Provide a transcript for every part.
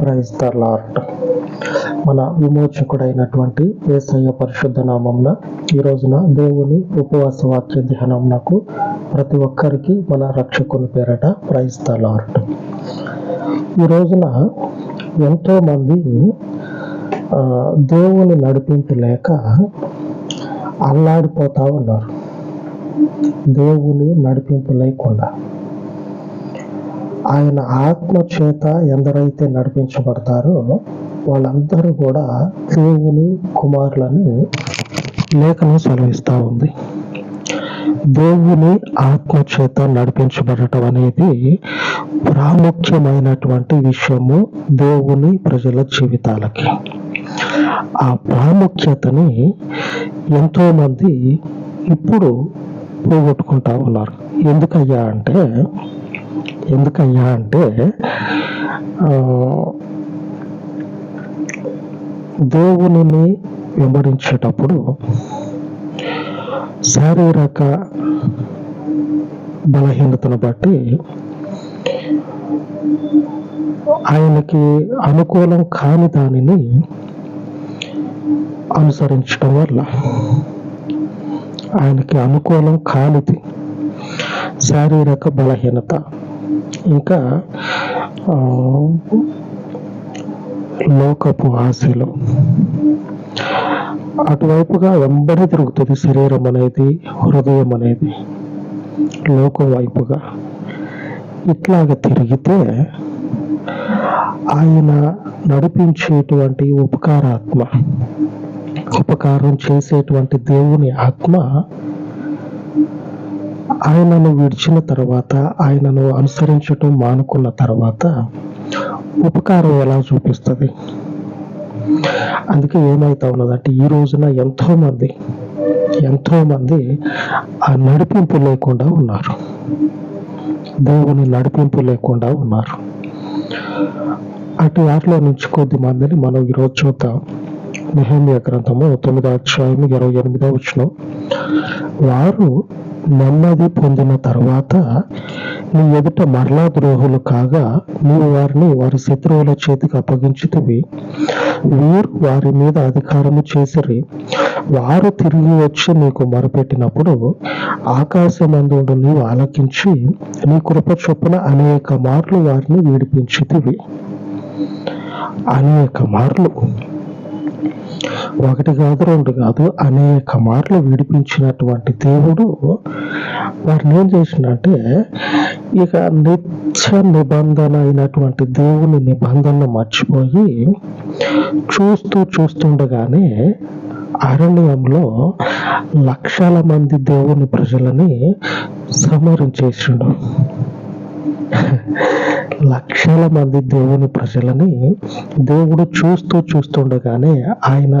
Praise the lord. మన విమోచకుడైనటువంటి ఏసయ్య పరిశుద్ధ నామంన ఈ రోజున దేవుని ఉపవాస వాక్య ధ్యానంనకు ప్రతి ఒక్కరికి మన రక్షకుని పేరట ప్రైజ్ ద లార్డ్. ఈ రోజున ఎంతో మంది ఆ, దేవుని నడిపింపు లేక అల్లాడిపోతా ఉన్నారు. దేవుని నడిపింపు లేకుండా. ఆయన ఆత్మ చేత ఎందరైతే నడిపించబడతారో వాళ్ళందరూ కూడా దేవుని కుమారులని లేఖనం సెలవిస్తూ ఉంది. దేవుని ఆత్మ చేత నడిపించబడటం అనేది ప్రాముఖ్యమైనటువంటి విషయము దేవుని ప్రజల జీవితాలకి. ఆ ప్రాముఖ్యతని ఎంతో మంది ఇప్పుడు పోగొట్టుకుంటా ఉన్నారు. ఎందుకయ్యా అంటే ఎందుకయ్యా అంటే ఆ, దేవునిని వెంబడించేటప్పుడు శారీరక బలహీనతను బట్టి ఆయనకి అనుకూలం కాని దానిని అనుసరించడం వల్ల ఆయనకి అనుకూలం కానిది శారీరక బలహీనత. ఇంకా లోకపు ఆశలు. అటువైపుగా వెంబడి తిరుగుతుంది శరీరం అనేది హృదయం అనేది. లోకం వైపుగా ఇట్లాగ తిరిగితే ఆయన నడిపించేటువంటి ఉపకారాత్మ ఉపకారం చేసేటువంటి దేవుని ఆత్మ ఆయనను విడిచిన తర్వాత ఆయనను అనుసరించటం మానుకున్న తర్వాత ఉపకారం ఎలా చూపిస్తుంది? అందుకే ఏమైతా ఉన్నదంటే ఈ రోజున ఎంతో మంది ఎంతో మంది ఆ నడిపింపు లేకుండా ఉన్నారు. దేవుని నడిపింపు లేకుండా ఉన్నారు. అటు వాటిలో నుంచి కొద్ది మందిని మనం ఈరోజు చూద్దాం. నిహమ్య గ్రంథము తొమ్మిదో అధ్యాయం ఇరవై ఎనిమిదో వచ్చిన వారు నెమ్మది పొందిన తర్వాత నీ ఎదుట మరలా ద్రోహులు కాగా నీవు వారిని వారి శత్రువుల చేతికి అప్పగించితివి. వీరు వారి మీద అధికారము చేసిరి. వారు తిరిగి వచ్చి నీకు మొరపెట్టినప్పుడు ఆకాశమందుడు నీవు ఆలకించి నీ కృప చొప్పున అనేక మార్లు వారిని విడిపించితివి అనేక మార్లు ఒకటి కాదు రెండు కాదు అనేక మార్లు విడిపించినటువంటి దేవుడు వారిని ఏం చేసిందంటే ఇక నిత్య నిబంధన అయినటువంటి దేవుని నిబంధనను మర్చిపోయి చూస్తూ చూస్తుండగానే అరణ్యంలో లక్షల మంది దేవుని ప్రజలని సంహరించేసిండు. లక్షల మంది దేవుని ప్రజలని దేవుడు చూస్తూ చూస్తుండగానే ఆయన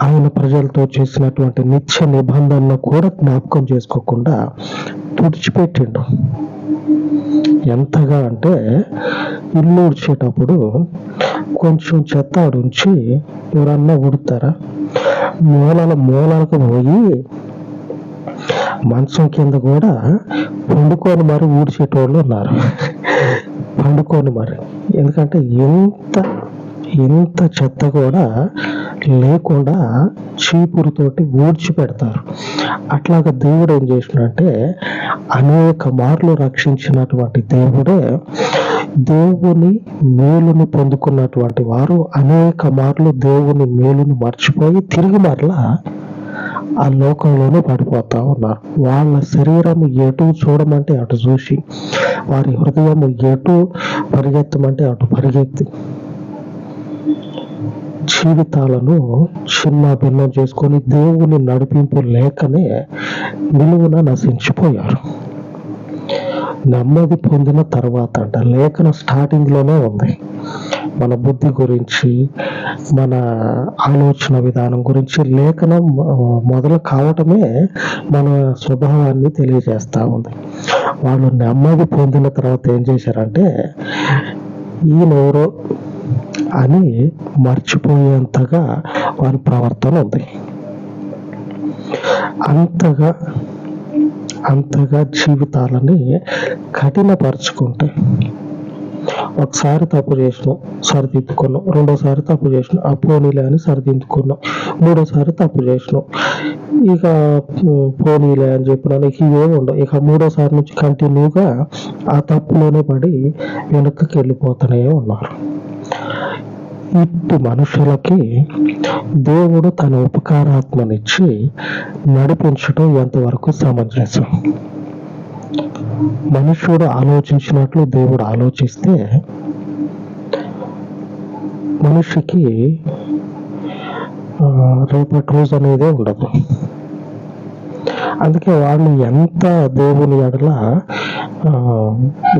ఆయన ప్రజలతో చేసినటువంటి నిత్య నిబంధనను కూడా జ్ఞాపకం చేసుకోకుండా తుడిచిపెట్టిండు. ఎంతగా అంటే ఇల్లు ఉడిచేటప్పుడు కొంచెం చెత్త ఉంచి ఎవరన్నా ఉడతారా మూలల మూలలకు పోయి మంచం కింద కూడా వండుకొని మరి ఊడ్చేటోళ్ళు ఉన్నారు. పండుకొని మరి. ఎందుకంటే ఎంత ఎంత చెత్త కూడా లేకుండా చీపురుతోటి ఊడ్చి పెడతారు అట్లాగా దేవుడు ఏం చేసినంటే అనేక మార్లు రక్షించినటువంటి దేవుడే దేవుని మేలుని పొందుకున్నటువంటి వారు. అనేక మార్లు దేవుని మేలుని మర్చిపోయి తిరిగి మరలా ఆ లోకంలోనే పడిపోతా ఉన్నారు. వాళ్ళ శరీరం ఎటు చూడమంటే అటు చూసి వారి హృదయం ఎటు పరిగెత్తమంటే అటు పరిగెత్తి జీవితాలను చిన్న భిన్నం చేసుకొని దేవుని నడిపింపు లేకనే నిలువున నశించిపోయారు. నెమ్మది పొందిన తర్వాత అంట లేఖన స్టార్టింగ్లోనే ఉంది. మన బుద్ధి గురించి మన ఆలోచన విధానం గురించి లేఖనం మొదలు కావటమే మన స్వభావాన్ని తెలియజేస్తూ ఉంది. వాళ్ళు నెమ్మది పొందిన తర్వాత ఏం చేశారంటే ఈయనెవరో అని మర్చిపోయేంతగా వారి ప్రవర్తన ఉంది. అంతగా అంతగా జీవితాలని కఠినపరుచుకుంటాయి ఒకసారి తప్పు చేసినాం సరిదిద్దుకున్నాం. రెండోసారి తప్పు చేసినాం ఆ పోనీలే అని సరిదిద్దుకున్నాం. మూడోసారి తప్పు చేసినాం. ఇక పోనీలే అని చెప్పిన ఇక ఇవేమి ఉండవు. ఇక మూడోసారి నుంచి కంటిన్యూగా ఆ తప్పులోనే పడి వెనక్కి వెళ్ళిపోతూనే ఉన్నారు. ఇట్టి మనుషులకి దేవుడు తన ఉపకారాత్మనిచ్చి నడిపించడం ఎంతవరకు సమంజసం? మనుష్యుడు ఆలోచించినట్లు దేవుడు ఆలోచిస్తే మనిషికి రేపటి రోజు అనేదే ఉండదు. అందుకే వాళ్ళు ఎంత దేవుని ఎడల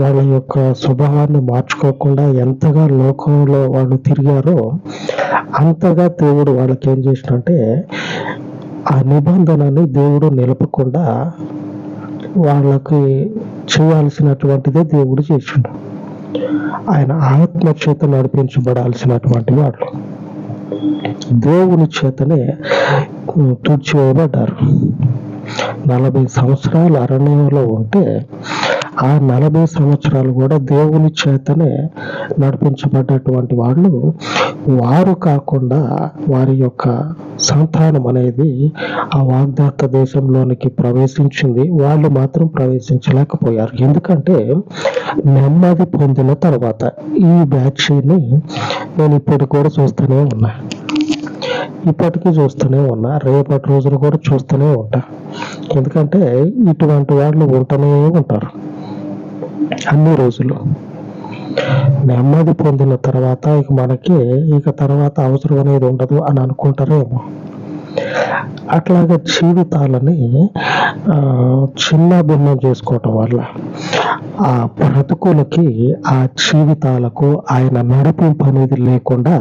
వాళ్ళ యొక్క స్వభావాన్ని మార్చుకోకుండా ఎంతగా లోకంలో వాళ్ళు తిరిగారో అంతగా దేవుడు వాళ్ళకి ఏం చేసినంటే ఆ నిబంధనని దేవుడు నిలపకుండా వాళ్ళకి చేయాల్సినటువంటిదే దేవుడు చేసిండు. ఆయన ఆత్మ చేత నడిపించబడాల్సినటువంటి వాళ్ళు దేవుని చేతనే తుడిచివేయబడ్డారు. నలభై సంవత్సరాలు అరణ్యంలో ఉంటే ఆ నలభై సంవత్సరాలు కూడా దేవుని చేతనే నడిపించబడ్డటువంటి వాళ్ళు వారు కాకుండా వారి యొక్క సంతానం అనేది ఆ వాగ్దాత దేశంలోనికి ప్రవేశించింది. వాళ్ళు మాత్రం ప్రవేశించలేకపోయారు. ఎందుకంటే నెమ్మది పొందిన తర్వాత ఈ బ్యాచ్ని నేను ఇప్పుడు కూడా చూస్తూనే ఉన్నా. ఇప్పటికీ చూస్తూనే ఉన్నా. రేపటి రోజున కూడా చూస్తూనే ఉంటా. ఎందుకంటే ఇటువంటి వాళ్ళు ఉంటూనే ఉంటారు. అన్ని రోజులు. నెమ్మది పొందిన తర్వాత ఇక మనకి ఇక తర్వాత అవసరం అనేది ఉండదు అని అనుకుంటారేమో. అట్లాగా జీవితాలని ఆ, చిన్న భిన్నం చేసుకోవటం వల్ల ఆ బ్రతుకులకి ఆ జీవితాలకు ఆయన నడిపింపు అనేది లేకుండా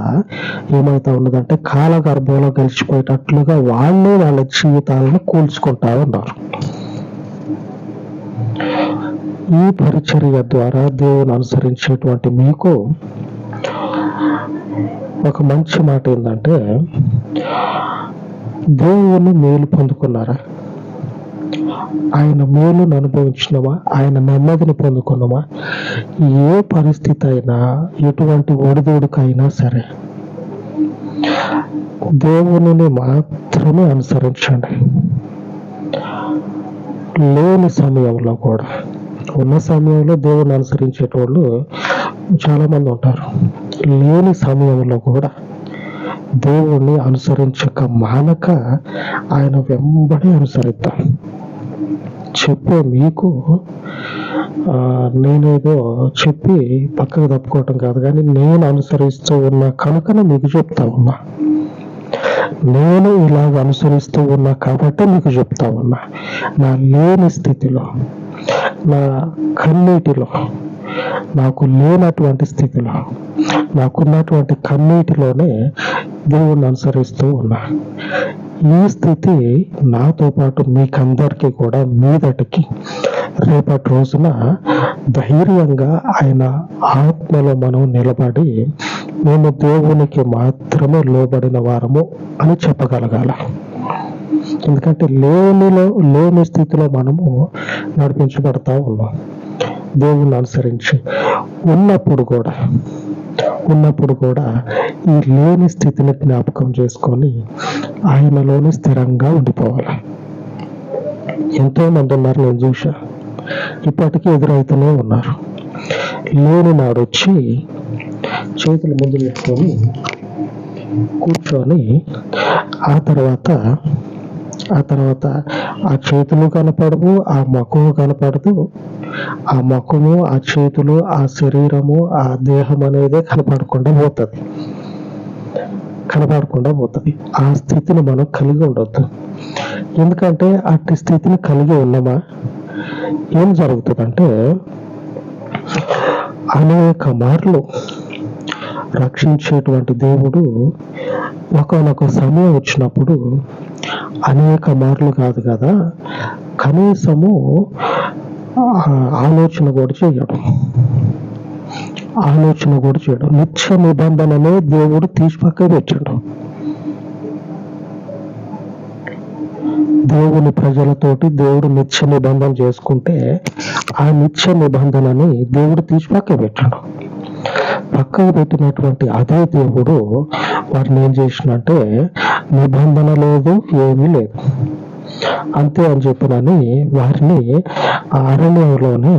ఏమవుతా ఉన్నదంటే కాలగర్భంలో గడిచిపోయేటట్లుగా వాళ్ళే వాళ్ళ జీవితాలను కూల్చుకుంటా ఉన్నారు. ఈ పరిచర్య ద్వారా దేవుని అనుసరించేటువంటి మీకు ఒక మంచి మాట ఏంటంటే దేవుని మేలు పొందుకున్నారా? ఆయన మేలును అనుభవించినమా ఆయన నెమ్మదిని పొందుకున్నామా ఏ పరిస్థితి అయినా ఎటువంటి ఒడిదోడికైనా సరే దేవుని మాత్రమే అనుసరించండి. లేని సమయంలో కూడా ఉన్న సమయంలో దేవుని అనుసరించేటోళ్ళు చాలా మంది ఉంటారు. లేని సమయంలో కూడా దేవుణ్ణి అనుసరించక మానక ఆయన వెంబడి అనుసరిద్దాం. చెప్పే మీకు ఆ, నేనేదో చెప్పి పక్కకు తప్పుకోవటం కాదు కానీ నేను అనుసరిస్తూ ఉన్నా కనుకనే మీకు చెప్తా ఉన్నా. నేను ఇలాగ అనుసరిస్తూ ఉన్నా కాబట్టి మీకు చెప్తా ఉన్నా. నా లేని స్థితిలో నా కన్నీటిలో నాకు లేనటువంటి స్థితిలో నాకున్నటువంటి కన్నీటిలోనే దేవుణ్ణి అనుసరిస్తూ ఉన్నా. ఈ స్థితి నాతో పాటు మీకందరికీ కూడా మీదటికి. రేపటి రోజున ధైర్యంగా ఆయన ఆత్మలో మనం నిలబడి మేము దేవునికి మాత్రమే లోబడిన వారము అని చెప్పగలగాల. ఎందుకంటే లోనిలో లోని స్థితిలో మనము నడిపించబడతా ఉన్నాం. దేవుణ్ణి అనుసరించి ఉన్నప్పుడు కూడా ఉన్నప్పుడు కూడా ఈ లేని స్థితిని జ్ఞాపకం చేసుకొని ఆయనలోనే స్థిరంగా ఉండిపోవాలి. ఎంతో మంది ఉన్నారు నేను చూసా ఇప్పటికీ ఎదురవుతూనే ఉన్నారు. లేని నాడు వచ్చి చేతులు ముందు పెట్టుకొని కూర్చొని ఆ తర్వాత ఆ తర్వాత ఆ చేతులు కనపడవు ఆ ముఖము కనపడదు. ఆ ముఖము ఆ చేతులు ఆ శరీరము ఆ దేహం అనేది కనపడకుండా పోతుంది. కనపడకుండా పోతుంది. ఆ స్థితిని మనం కలిగి ఉండొద్దు. ఎందుకంటే అట్టి స్థితిని కలిగి ఉన్నామా? ఏం జరుగుతుందంటే అనేక మార్లు రక్షించేటువంటి దేవుడు ఒకనొక సమయం వచ్చినప్పుడు అనేక మార్లు కాదు కదా కనీసము ఆలోచన కూడా చేయడం. ఆలోచన కూడా చేయడం. నిత్య నిబంధననే దేవుడు తీసి పక్క పెట్టాడు. దేవుని ప్రజలతోటి దేవుడు నిత్య నిబంధన చేసుకుంటే ఆ నిత్య నిబంధనని దేవుడు తీసి పక్క పెట్టాడు. పక్కకు పెట్టినటువంటి అదే దేవుడు వారిని ఏం చేసినంటే నిబంధన లేదు ఏమీ లేదు. అంతే అని చెప్పినని వారిని అరణ్యంలోనే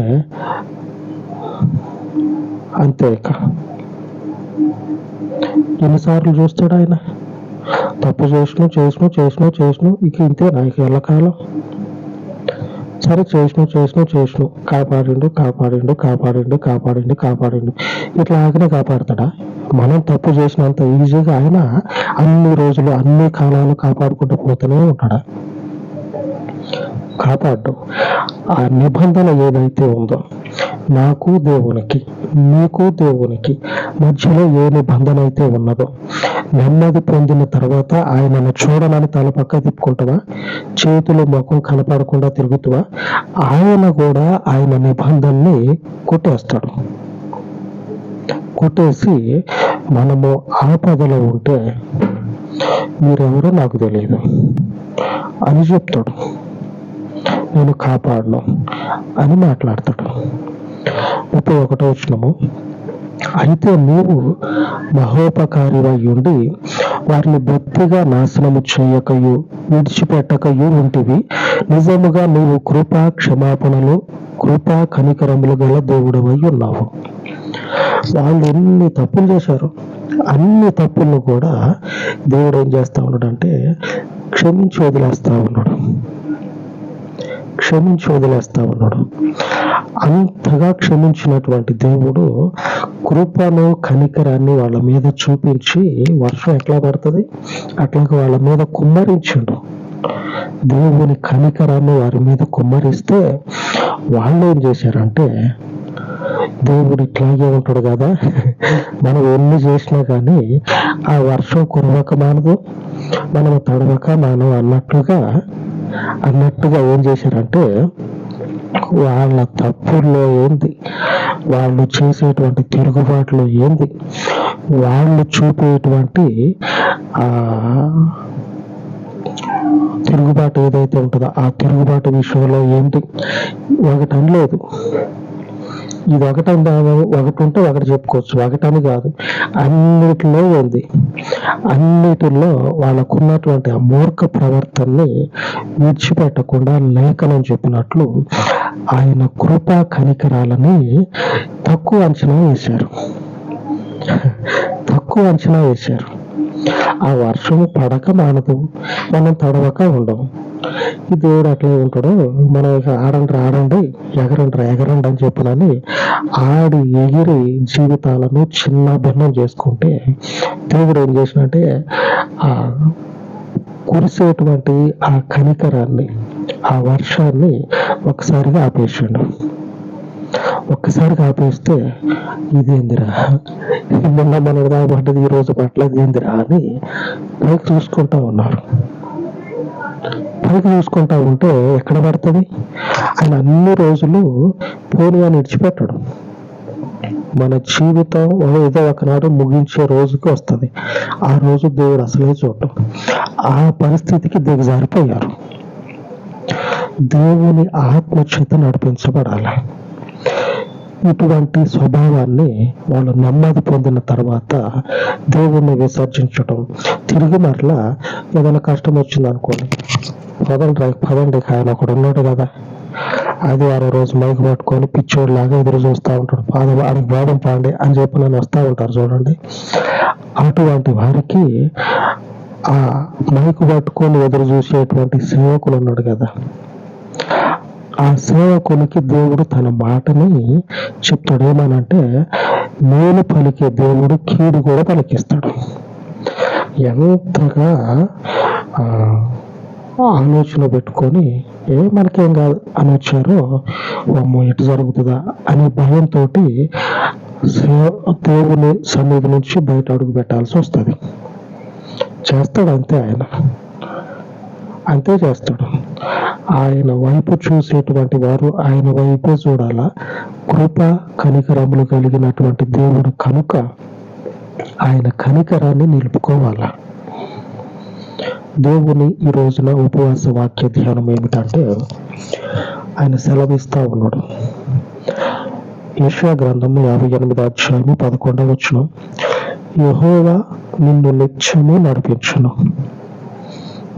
అంతే ఇక. ఎన్నిసార్లు చూస్తాడు ఆయన? తప్పు చేసినా చేసినా చేసినా చేసినా ఇక ఇంతే. నాకు ఎల్లకాలం సరే చేసిన చేసిన చేసిన కాపాడిండు కాపాడిండు కాపాడిండు కాపాడిండు కాపాడిండు. ఇట్లా ఆగినే కాపాడతాడా? మనం తప్పు చేసినంత ఈజీగా ఆయన అన్ని రోజులు అన్ని కాలాలు కాపాడుకుంటూ పోతూనే ఉంటాడా? కాపాడు. ఆ నిబంధన ఏదైతే ఉందో నాకు దేవునికి నీకు దేవునికి మధ్యలో ఏ నిబంధన అయితే ఉన్నదో నెమ్మది పొందిన తర్వాత ఆయనను చూడనని తల పక్క తిప్పుకుంటావా? చేతులు ముఖం కనపడకుండా తిరుగుతావా? ఆయన కూడా ఆయన నిబంధనని కొట్టేస్తాడు. కొట్టేసి మనము ఆపదలో ఉంటే మీరెవరో నాకు తెలియదు. అని చెప్తాడు. నేను కాపాడను అని మాట్లాడతాడు. ముప్పై ఒకటో వచ్చినము అయితే నీవు మహోపకారివై ఉండి వారిని బొత్తిగా నాశనము చేయకయు విడిచిపెట్టకయు ఉంటివి. నిజముగా నీవు కృపా క్షమాపణలు కృపా కనికరములు గల దేవుడవై ఉన్నావు. వాళ్ళు ఎన్ని తప్పులు చేశారు అన్ని తప్పులను కూడా దేవుడు ఏం చేస్తా ఉన్నాడు అంటే క్షమించి వదిలేస్తా ఉన్నాడు. క్షమించి వదిలేస్తా ఉన్నాడు. అంతగా క్షమించినటువంటి దేవుడు కృపను కనికరాన్ని వాళ్ళ మీద చూపించి వర్షం ఎట్లా పడుతుంది? అట్లాగే వాళ్ళ మీద కుమ్మరించాడు. దేవుని కనికరాన్ని వారి మీద కుమ్మరిస్తే వాళ్ళు ఏం చేశారంటే దేవుడు ఇట్లాగే ఉంటాడు కదా మనం ఎన్ని చేసినా కానీ ఆ వర్షం కురవక మానదు మనం తడవక మానవు అన్నట్లుగా అన్నట్టుగా ఏం చేశారంటే వాళ్ళ తప్పుల్లో ఏంది? వాళ్ళు చేసేటువంటి తిరుగుబాటులో ఏంది? వాళ్ళు చూపేటువంటి ఆ తిరుగుబాటు ఏదైతే ఉంటుందో ఆ తిరుగుబాటు విషయంలో ఏంటి? ఒకటి అనలేదు. ఇది ఒకటి ఒకటి ఉంటే ఒకటి చెప్పుకోవచ్చు. ఒకటని కాదు. అన్నిటిలో ఉంది. అన్నిటిలో వాళ్ళకున్నటువంటి ఆ మూర్ఖ ప్రవర్తనని విడిచిపెట్టకుండా లేఖనం చెప్పినట్లు ఆయన కృపా కనికరాలని తక్కువ అంచనా వేశారు. తక్కువ అంచనా వేశారు. ఆ వర్షం పడక మానదు. మనం తడవక ఉండము. ఈ దేవుడు అట్లే ఉంటాడు. మనం ఆడండి ఆడండి ఎగరండి ఎగరండి అని చెప్పనని ఆడి ఎగిరి జీవితాలను చిన్న భిన్నం చేసుకుంటే దేవుడు ఏం చేసినంటే ఆ కురిసేటువంటి ఆ కనికరాన్ని ఆ వర్షాన్ని ఒకసారిగా ఆపేసిండు. ఒక్కసారిగా ఆపేస్తే ఇదేందిరా? నిన్న మనకు దాబడ్డది ఈ రోజు పట్ల ఇదేందిరా అని పైకి చూసుకుంటా ఉన్నారు. పైకి చూసుకుంటా ఉంటే ఎక్కడ పడుతుంది? ఆయన అన్ని రోజులు పోనీ అని మన జీవితం ఏదో ఒకనాడు ముగించే రోజుకి వస్తుంది. ఆ రోజు దేవుడు అసలే చూడటం ఆ పరిస్థితికి దిగజారిపోయారు దేవుని ఆత్మ చేత నడిపించబడాలి. ఇటువంటి స్వభావాన్ని వాళ్ళు నెమ్మది పొందిన తర్వాత దేవుణ్ణి విసర్జించడం తిరిగి మరలా ఏదైనా కష్టం వచ్చింది అనుకోండి. పదండి పదండి ఆయన ఒకడు ఉన్నాడు కదా. అది ఆరో రోజు మైక్ పట్టుకొని పిచ్చోడు లాగా ఎదురు చూస్తూ ఉంటాడు. పాదం ఆడికి బాదం పాండి అని చెప్పి నన్ను వస్తూ ఉంటారు చూడండి. అటువంటి వారికి ఆ మైకు పట్టుకొని ఎదురు చూసేటువంటి సేవకులు ఉన్నాడు కదా. ఆ సేవకునికి దేవుడు తన మాటని చెప్తాడు ఏమనంటే మేలు పలికే దేవుడు కీడు కూడా పలికిస్తాడు. ఎంతగా ఆలోచన పెట్టుకొని ఏ మనకేం కాదు అని వచ్చారో అమ్మో ఎటు జరుగుతుందా? అనే భయంతో దేవుని సన్నిధి నుంచి బయట అడుగు పెట్టాల్సి వస్తుంది. చేస్తాడు అంతే ఆయన. అంతే చేస్తాడు. ఆయన వైపు చూసేటువంటి వారు ఆయన వైపే చూడాలా? కృప కనికరములు కలిగినటువంటి దేవుడు కనుక ఆయన కనికరాన్ని నిలుపుకోవాలా? దేవుని ఈ రోజున ఉపవాస వాక్య ధ్యానం ఏమిటంటే ఆయన సెలవిస్తా ఉన్నాడు. యెషయా గ్రంథము యాభై ఎనిమిది అధ్యాయము పదకొండవ వచ్చిన యహోవా నిన్ను నిత్యము నడిపించును.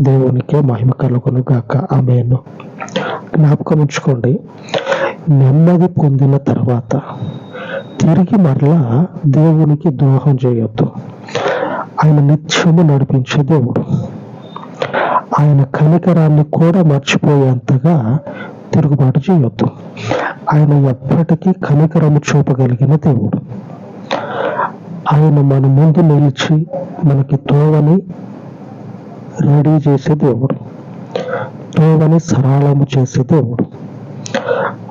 దేవునికే మహిమ కలుగును గాక ఆమెను. జ్ఞాపకం ఉంచుకోండి. నెమ్మది పొందిన తర్వాత తిరిగి మరలా దేవునికి ద్రోహం చేయొద్దు. ఆయన నిత్యము నడిపించే దేవుడు. ఆయన కనికరాన్ని కూడా మర్చిపోయేంతగా తిరుగుబాటు చేయొద్దు. ఆయన ఎప్పటికీ కనికరము చూపగలిగిన దేవుడు. ఆయన మన ముందు నిలిచి మనకి తోవని రెడీ చేసే దేవుడు. తోవని సరళము చేసే దేవుడు.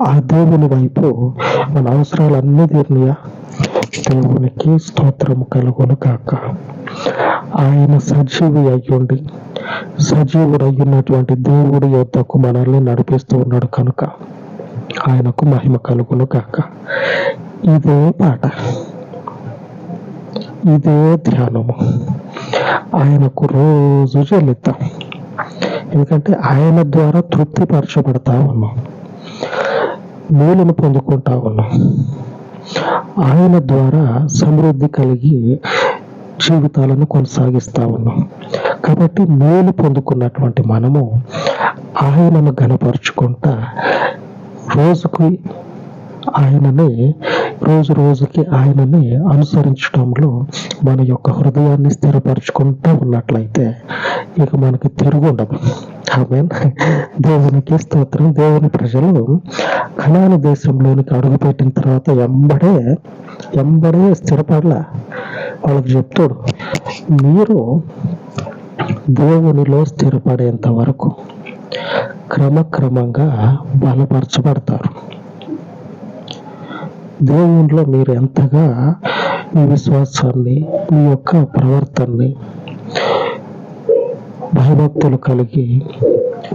ఆ దేవుని వైపు మన అవసరాలన్నీ తీరినయా. దేవునికి స్తోత్రము కలుగును కాక ఆయన సజీవి అయ్యుండి సజీవుడు అయ్యున్నటువంటి దేవుడి యొద్దకు మనల్ని నడిపిస్తూ ఉన్నాడు కనుక ఆయనకు మహిమ కలుగును కాక ఇదే పాట. ఇదే ధ్యానము. ఆయనకు రోజు చెల్లిద్దాం ఎందుకంటే ఆయన ద్వారా తృప్తిపరచబడతా ఉన్నాం. మేలును పొందుకుంటా ఉన్నాం. ఆయన ద్వారా సమృద్ధి కలిగి జీవితాలను కొనసాగిస్తా ఉన్నాం. కాబట్టి మేలు పొందుకున్నటువంటి మనము ఆయనను గనపరుచుకుంటా రోజుకి ఆయనని రోజు రోజుకి ఆయనని అనుసరించడంలో మన యొక్క హృదయాన్ని స్థిరపరచుకుంటూ ఉన్నట్లయితే ఇక మనకి తిరుగు ఉండదు. ఆమె దేవునికి స్తోత్రం. దేవుని ప్రజలు కణాను దేశంలోనికి అడుగుపెట్టిన తర్వాత ఎంబడే ఎంబడే స్థిరపడలా. వాళ్ళకి చెప్తాడు మీరు దేవునిలో స్థిరపడేంత వరకు క్రమక్రమంగా బలపరచబడతారు. దేవునిలో మీరు ఎంతగా మీ విశ్వాసాన్ని మీ యొక్క ప్రవర్తనని భయభక్తులు కలిగి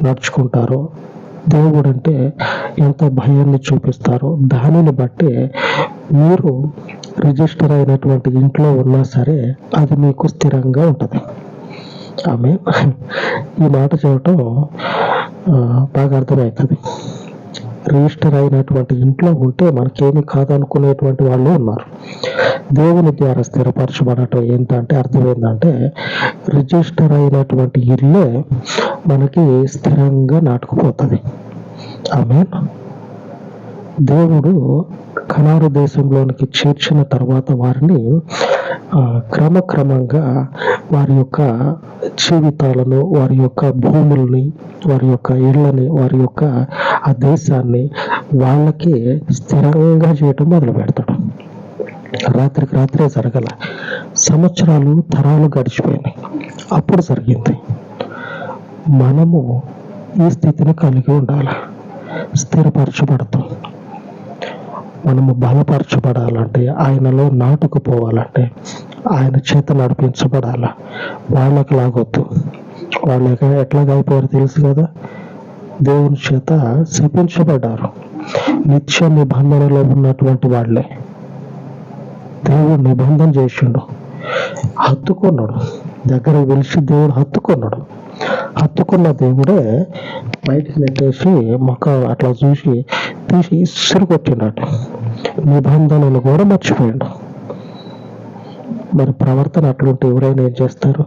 నడుచుకుంటారో దేవుడు అంటే ఎంత భయాన్ని చూపిస్తారో దానిని బట్టి మీరు రిజిస్టర్ అయినటువంటి ఇంట్లో ఉన్నా సరే అది మీకు స్థిరంగా ఉంటుంది. ఆమె ఈ మాట చేయటం బాగా అర్థమవుతుంది రిజిస్టర్ అయినటువంటి ఇంట్లో ఉంటే మనకేమి కాదనుకునేటువంటి వాళ్ళు ఉన్నారు. దేవుని ద్వారా స్థిరపరచబడటం ఏంటంటే అర్థం ఏంటంటే రిజిస్టర్ అయినటువంటి ఇల్లే మనకి స్థిరంగా నాటుకుపోతుంది. ఆమె దేవుడు కనారు దేశంలోనికి చేర్చిన తర్వాత వారిని క్రమక్రమంగా వారి యొక్క జీవితాలను వారి యొక్క భూముల్ని వారి యొక్క ఇళ్ళని వారి యొక్క ఆ దేశాన్ని వాళ్ళకి స్థిరంగా చేయటం మొదలు పెడతాడు. రాత్రికి రాత్రే జరగల సంవత్సరాలు తరాలు గడిచిపోయినాయి. అప్పుడు జరిగింది. మనము ఈ స్థితిని కలిగి ఉండాలి. స్థిరపరచబడతాం. మనము బలపరచబడాలంటే ఆయనలో నాటుకుపోవాలంటే ఆయన చేత నడిపించబడాల. వాళ్ళకి లాగొద్దు. వాళ్ళు ఎట్లాగా అయిపోయారు తెలుసు కదా? దేవుని చేత శపించబడ్డారు. నిత్య నిబంధనలో ఉన్నటువంటి వాళ్ళే. దేవుడు నిబంధన చేసిండు. హత్తుకున్నాడు. దగ్గర పిలిచి దేవుడు హత్తుకున్నాడు. హత్తుకున్న దేవుడే బయటికి నెట్టేసి మొక్క అట్లా చూసి తీసి ఇసురు కొట్టినట్టు నిబంధనలు కూడా మర్చిపోయాడు. మరి ప్రవర్తన అట్లుంటే ఎవరైనా ఏం చేస్తారు?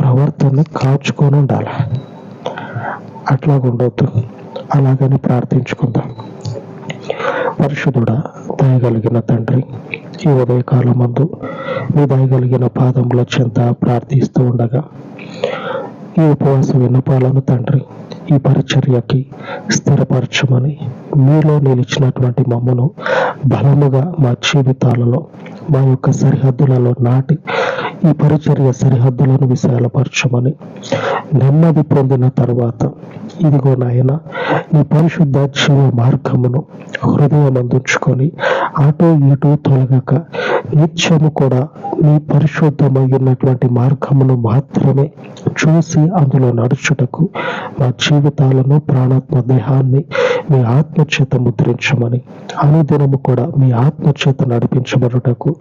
ప్రవర్తన కాచుకొని ఉండాలి. అట్లా ఉండొద్దు. అలాగని ప్రార్థించుకుందాం. పరిశుద్ధుడా దయగలిగిన తండ్రి ఈ ఉదయకాలం మందు మీ దయగలిగిన పాదముల చెంత ప్రార్థిస్తూ ఉండగా ఈ ఉపవాస విన్నపాలను తండ్రి ఈ పరిచర్యకి స్థిరపరచమని మీలో నిలిచినటువంటి మమ్మను బలముగా మా జీవితాలలో మా యొక్క సరిహద్దులలో నాటి ఈ పరిచర్య సరిహద్దులను విశాలపరచమని నెమ్మది పొందిన తర్వాత ఇదిగో నాయన నీ పరిశుద్ధ జీవ మార్గమును హృదయం అందించుకొని అటు ఇటు తొలగక నిత్యము కూడా నీ పరిశుద్ధమైనటువంటి మార్గమును మాత్రమే చూసి అందులో నడుచుటకు మా జీవితాలను ప్రాణాత్మ దేహాన్ని మీ ఆత్మచేత ముద్రించమని అనుదినము కూడా మీ ఆత్మచేత నడిపించబడుటకు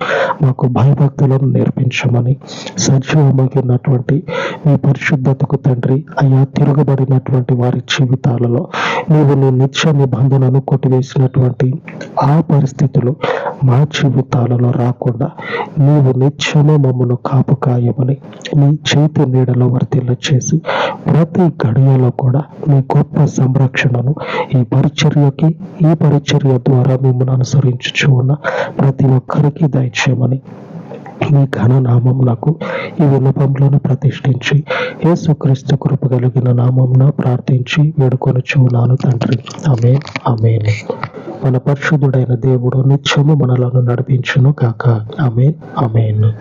మాకు భయభక్తులను నేర్పించమని కానీ సజీవమగి ఉన్నటువంటి మీ పరిశుద్ధతకు తండ్రి అయ్యా తిరగబడినటువంటి వారి జీవితాలలో నీవు నీ నిత్య నిబంధనను కొట్టివేసినటువంటి ఆ పరిస్థితులు మా జీవితాలలో రాకుండా నీవు నిత్యము మమ్మను కాపు కాయమని నీ చేతి నీడలో వర్తిల్ల చేసి ప్రతి గడియలో కూడా నీ గొప్ప సంరక్షణను ఈ పరిచర్యకి ఈ పరిచర్య ద్వారా మిమ్మల్ని అనుసరించుచు ఉన్న ప్రతి ఒక్కరికి దయచేయమని మీ ఘన నామమునకు ఈ విన్నపములను ప్రతిష్ఠించి. యేసుక్రీస్తు కృప కలిగిన నామమున ప్రార్థించి వేడుకొనుచున్నాను తండ్రి. ఆమె ఆమె మన పరిశుద్ధుడైన దేవుడు నిత్యము మనలను నడిపించును కాక ఆమె ఆమెన్.